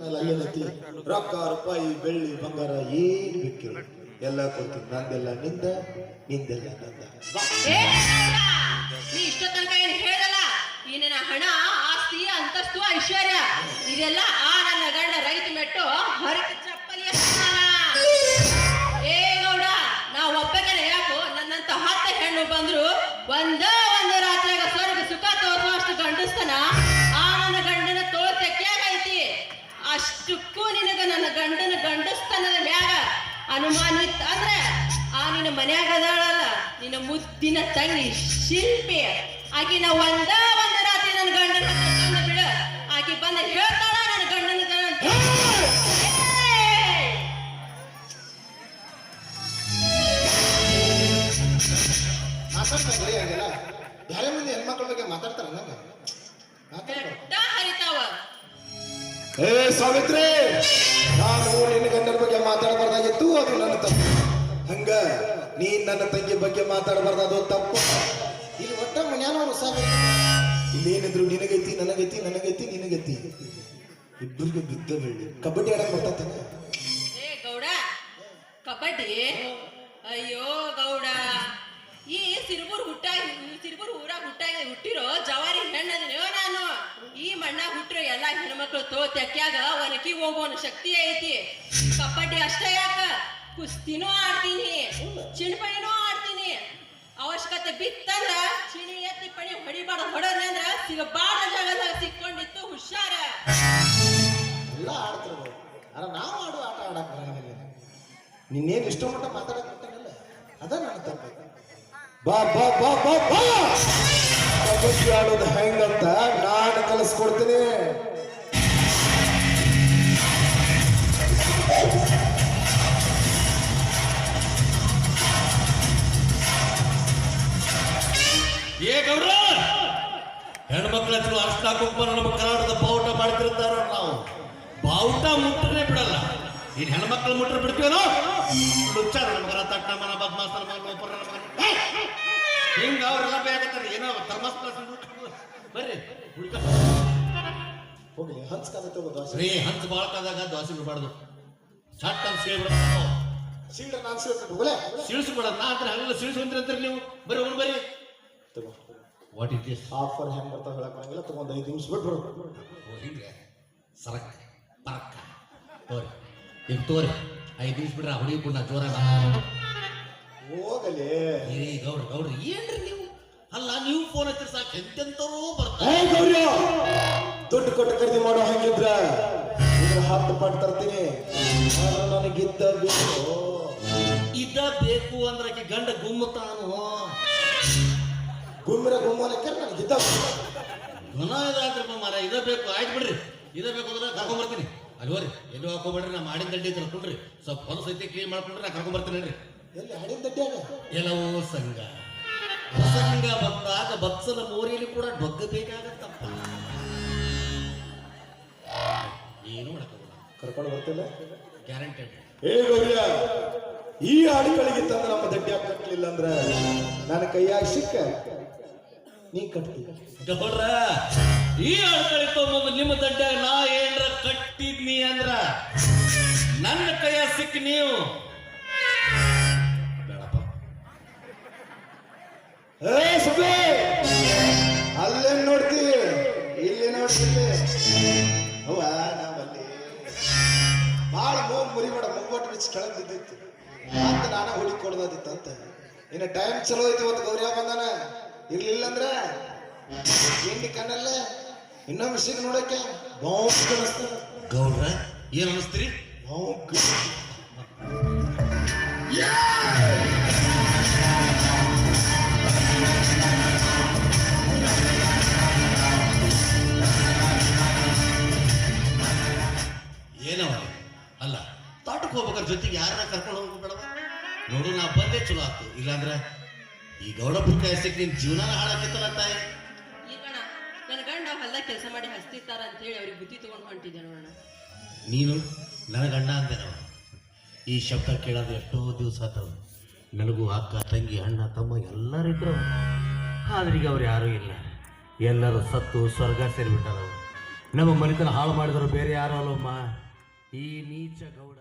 ಏನೈತಿ ರೊಕ್ಕ, ರೂಪಾಯಿ, ಬೆಳ್ಳಿ, ಬಂಗಾರ ಏನ್ ಬೇಕಿಲ್ಲ ಎಲ್ಲ ಕೊಡ್ತೀನಿ. ನಂದೆಲ್ಲ ನಿಂದ, ನಿಂದೆಲ್ಲ ನಂದ. ನೀ ನನ್ನ ಹಣ, ಆಸ್ತಿ, ಅಂತಸ್ತು, ಐಶ್ವರ್ಯ, ಇದೆಲ್ಲ ಆ ನನ್ನ ಗಂಡ ರೈತ ಮೆಟ್ಟು ಹರಕೆ ನಿನ್ನ ಮನ್ಯಾಗ ಅದಾಳಲ್ಲ ನಿನ್ನ ಮುದ್ದಿನ ತಂಗಿ ಶಿಲ್ಪಿ. ಆಕಿನ ಒಂದ ಒಂದ ರಾತ್ರಿ ನನ್ನ ಗಂಡನ ಬಿಡ ಆಕಿ ಬಂದ ಹೇಳ್ತಾಳ ನನ್ನ ಗಂಡನ ಬೇರೆ ಮಂದಿ ಹೆಣ್ಮಕ್ಳ ಬಗ್ಗೆ ಮಾತಾಡ್ತಾರ ನಂಗ? ಹರಿತಾವ. ಏ ಸಾವಿತ್ರಿ ನಾನು ನಿನ್ನ ಗಂಡನ ಬಗ್ಗೆ ಮಾತಾಡಬಾರ್ದಾಗಿತ್ತು ಅದು ನನ್ನ ತಪ್ಪು. ಹಂಗ? ನೀನ್ ನನ್ನ ತಂಗಿ ಬಗ್ಗೆ ಮಾತಾಡಬಾರ್ದು, ಅದು ತಪ್ಪು. ಇಲ್ಲಿ ಒಟ್ಟ ಮನ್ಯಾನವ್ರು ಸಾಕು. ಇಲ್ಲೇನಿದ್ರು ನಿನಗೈತಿ, ನನಗೈತಿ ನನಗೈತಿ, ನಿನಗೈತಿ. ಇಬ್ಬರಿಗೂ ಬಿದ್ದ ಬೆಳ್ಳಿ. ಕಬಡ್ಡಿ ಆಡಕ್ ಬರ್ತಾನೆ ಏ ಗೌಡ, ಕಬಡ್ಡಿ? ಅಯ್ಯೋ ಗೌಡ, ಈ ಸಿರುಬೂರ್ ಹುಟ್ಟ ಸಿರುಬೂರ್ ಊರಾಗ ಹುಟ್ಟಾಗ ಹುಟ್ಟಿರೋ ಜವಾರಿ ಹೆಣ್ಣದಿನೋ ನಾನು. ಈ ಮಣ್ಣ ಹುಟ್ಟಿರೋ ಎಲ್ಲ ಹೆಣ್ಮಕ್ಳು ತೋ ತೆಕ್ಯಾಗ ಒನಕಿ ಹೋಗೋನು ಶಕ್ತಿ ಐತಿ. ಕಬಡ್ಡಿ ಅಷ್ಟೇ ಯಾಕ? ಕುಸ್ತಿನೂ ಆಡ್ತೀನಿ, ಚಿಣ್ಪಣಿನೂ ಆಡ್ತೀನಿ. ಅವಶ್ಯಕತೆ ಬಿತ್ತಂದ್ರ ಚಿಣಿ ಎತ್ತಿ ಪಣಿ ಹೊಡಿಬಾರ್ದು. ಹೊಡೋದ್ರಿ ಅಂದ್ರ ಬಾಡ ಜಾಗದಾಗ ಸಿಕ್ಕೊಂಡಿತ್ತು ಹುಷಾರ. ಎಲ್ಲ ಆಡ್ತಿರ್ಬೋದು ಅಲ್ಲ, ನಾವು ಆಟ ಆಡಕ್ ನಿನ್ನೇನು ಇಷ್ಟ ಮಟ್ಟ ಮಾತಾಡಕ್ ಅದನ್ನ ಅದ ನನ್ನ ಬಾ ಬಾ ಬಾ ಬಾ ಬಾ. ಕಬಡ್ಡಿ ಆಡೋದು ಹೆಂಗಂತ ನಾನು ಕಲಿಸ್ಕೊಡ್ತೀನಿ. ಕುಂಕುಮ ನಮ್ಮ ಕನ್ನಡದ ಬಾವುಟ ಮಾಡ್ತಿರ್ತಾರ ನಾವು? ಬಾವುಟ ಮುಟ್ಟನೆ ಬಿಡಲ್ಲ. ಇನ್ ಹೆಣ್ಮಕ್ಳು ಮುಟ್ಟರೆ ಬಿಡ್ತೀವನೋ? ಲುಚ್ಚ ನಮಗರ ತಟ್ಟ ಮನ ಬದ್ಮಾಸ್ತರ ಮನ ಒಬ್ಬರ ಹಿಂಗ ಅವ್ರೆಲ್ಲ ಬೇಕಾಗ್ತಾರೆ ಏನೋ ಥರ್ಮಸ್ ಪ್ಲಸ್ ಬರ್ರಿ. ಹೋಗ್ಲಿ ಹಂಚ್ಕಾದ ತಗೋ ದೋಸೆ. ರೀ ಹಂಚ್ ಬಾಳ್ಕಾದಾಗ ದೋಸೆ ಬಿಡಬಾರ್ದು. ಚಟ್ ಅಂತ ಸೇಳ್ಬಿಡ್ತಾವ ನಾನು ಸಿಳಿಸ್ಬಿಡೋದು ನಾ ಅಂದ್ರೆ ಹಂಗೆಲ್ಲ ನೀವು? ಬರ್ರಿ ಒಂದು ಬರ್ರಿ. ತಗೋ. ವಾಟ್ ಇಸ್ ದಿಸ್ ಆಫರ್ ಹೆಂಗೆ ಬರ್ತಾ ಹೇಳಕ್ ಬರಂಗಿಲ್ಲ ತಗೊಂಡ್ ಐದು ನಿಮಿಷ ಬಿಟ್ರು ಹಿಂಗೆ ಸರಕ್ ಪರಕ್ಕ ತೋರಿ ಈಗ ತೋರಿ ಐದು ನಿಮಿಷ ಬಿಡ್ರ ಹುಡುಗಿ ಕೂಡ ಜೋರಾಗ ಹೋಗಲಿ. ಏ ಗೌಡ್ರಿ ಗೌಡ್ರಿ ಏನ್ರಿ ನೀವು? ಅಲ್ಲ ನೀವು ಫೋನ್ ಹಚ್ಚಿರ ಸಾಕು ಎಂತೆಂತವ್ರು ಬರ್ತಾರೆ. ದುಡ್ಡು ಕೊಟ್ಟು ಖರೀದಿ ಮಾಡೋ ಹಂಗಿದ್ರ? ಇದ್ರ ಹತ್ತು ಪಾಟ್ ತರ್ತೀನಿ. ನನಗಿದ್ದ ಬೇಕು. ಇದ್ದ ಬೇಕು ಅಂದ್ರೆ ಗಂಡ ಗುಮ್ಮತಾನು ಗುಮ್ಮಿರ ಗುಮ್ಮಲಕ್ಕೆ ಇದ್ದ ಗುಣ ಇದಾದ್ರಪ್ಪ ಮಾರ ಇದ ಬೇಕು. ಆಯ್ತು ಬಿಡ್ರಿ. ಇದ ಬೇಕು ಅಂದ್ರೆ ಕರ್ಕೊಂಬರ್ತೀನಿ ಅಲ್ಲಿ ಹೋರಿ ಎಲ್ಲಿ ಹಾಕೋಬೇಡ್ರಿ ನಾ ಮಾಡಿದ ದಡ್ಡಿ ತರ್ಕೊಳ್ರಿ ಸ್ವಲ್ಪ ಹೊಲಸ ಐತಿ ಕ್ಲೀನ್ ಮಾಡ್ಕೊಂಡ್ರೆ ನಾ ಕರ್ಕೊಂಬರ್ತೀನಿ ರೀ ಎಲ್ಲಿ ಹಡಿದ ದಡ್ಡಿಯಾಗ ಎಲ್ಲವೋ ಸಂಘ. ಸಂಘ ಬಂದಾಗ ಬತ್ಸಲ ಮೋರಿಯಲ್ಲಿ ಕೂಡ ಡೊಗ್ಗಬೇಕಾಗತ್ತಪ್ಪ ಏನು ಮಾಡಕ್ಕಾಗಲ್ಲ ಕರ್ಕೊಂಡು ಬರ್ತಿಲ್ಲ? ಗ್ಯಾರಂಟೆಡ್ ಏ ಗೌರ್ಯ ಈ ಹಾಡುಗಳಿಗೆ ತಂದ್ರೆ ನಮ್ಮ ದಡ್ಡಿಯಾಗ ಕಟ್ಟಲಿಲ್ಲ ಅಂದ್ರೆ ನನ್ನ ಕೈಯಾಗ ಸಿಕ್ಕ ನೀ ಗೌಡ್ರ ಈ ಹಾಡುಗಳಿಗೆ ತೊಗೊಂಬಂದು ನಿಮ್ಮ ದಡ್ಡ್ಯಾಗ ನಾ ಏನ್ರ ಕಟ್ಟಿದ್ನಿ ಅಂದ್ರ ನನ್ನ ಕೈಯ ಸಿಕ್ಕ ನೀವು. ಅಲ್ಲೇನ್ ಏ ಸುಬ್ಬಿ ಅಲ್ಲೇ ನೋಡ್ತಿ? ಇಲ್ಲಿ ನೋಡ್ತೀವಿ ಅವ್ವ ನಾವಲ್ಲಿ ಭಾಳ ಮೂಗ್ ಮುರಿಬೇಡ ಮುಂಗೋಟ್ ಬಿಚ್ಚ ಕೆಳಗೆ ಬಿದ್ದೈತಿ. ಅಂತ ನಾನ ಹುಡುಕಿ ಕೊಡ್ದಿತ್ತಂತ ಇನ್ನು ಟೈಮ್ ಚಲೋ ಐತಿ ಇವತ್ತು ಗೌರಿ ಬಂದಾನ. ಇರ್ಲಿಲ್ಲ ಅಂದ್ರ ಹಿಂಡಿ ಕಣ್ಣಲ್ಲ ಇನ್ನೊಮ್ಮೆ ಸಿಗ್ ನೋಡಕ್ಕೆ ಬಾಂಬ್ ಕಳಿಸ್ತಾನ ಗೌಡ್ರ ಏನ್ ಅನಿಸ್ತೀರಿ ಬಾಂಬ್ ಏನವ ಅಲ್ಲ ತೋಟಕ್ಕೆ ಹೋಗ್ಬೇಕಾದ್ರೆ ಜೊತೆಗೆ ಹೋಗ್ಬೇಡವ ನೋಡು ನಾ ಬಂದೆ ಚಲೋ ಆತು. ಇಲ್ಲಾಂದ್ರ ಈ ಗೌಡ ಪುಟ್ಟ ಹೆಸಕ್ ನಿನ್ ಜೀವನ ಹಾಳಾಕಿತ್ತಲ್ಲ ತಾಯಿ? ನನ್ನ ಗಂಡ ಹೊಲ್ದಾಗ ಕೆಲಸ ಮಾಡಿ ಹಸ್ತಿರ್ತಾರ ಅಂತ ಹೇಳಿ ಅವ್ರಿಗೆ ಬುದ್ಧಿ ತಗೊಂಡು ಹೊಂಟಿದ್ದೆ ನೋಡೋಣ ನೀನು ನನ್ನ ಗಂಡ ಅಂದೇನವ. ಈ ಶಬ್ದ ಕೇಳೋದು ಎಷ್ಟೋ ದಿವಸ ಆತವ. ನನಗೂ ಅಕ್ಕ ತಂಗಿ ಅಣ್ಣ ತಮ್ಮ ಎಲ್ಲರಿದ್ರು ಆದ್ರೆ ಈಗ ಅವ್ರು ಯಾರೂ ಇಲ್ಲ. ಎಲ್ಲರೂ ಸತ್ತು ಸ್ವರ್ಗ ಸೇರಿಬಿಟ್ಟಾರವು ನಮ್ಮ ಮನೆತನ ಹಾಳು ಮಾಡಿದವರು ಬೇರೆ ಯಾರು ಅಲ್ಲಮ್ಮ? ಈ ನೀಚ ಗೌಡ.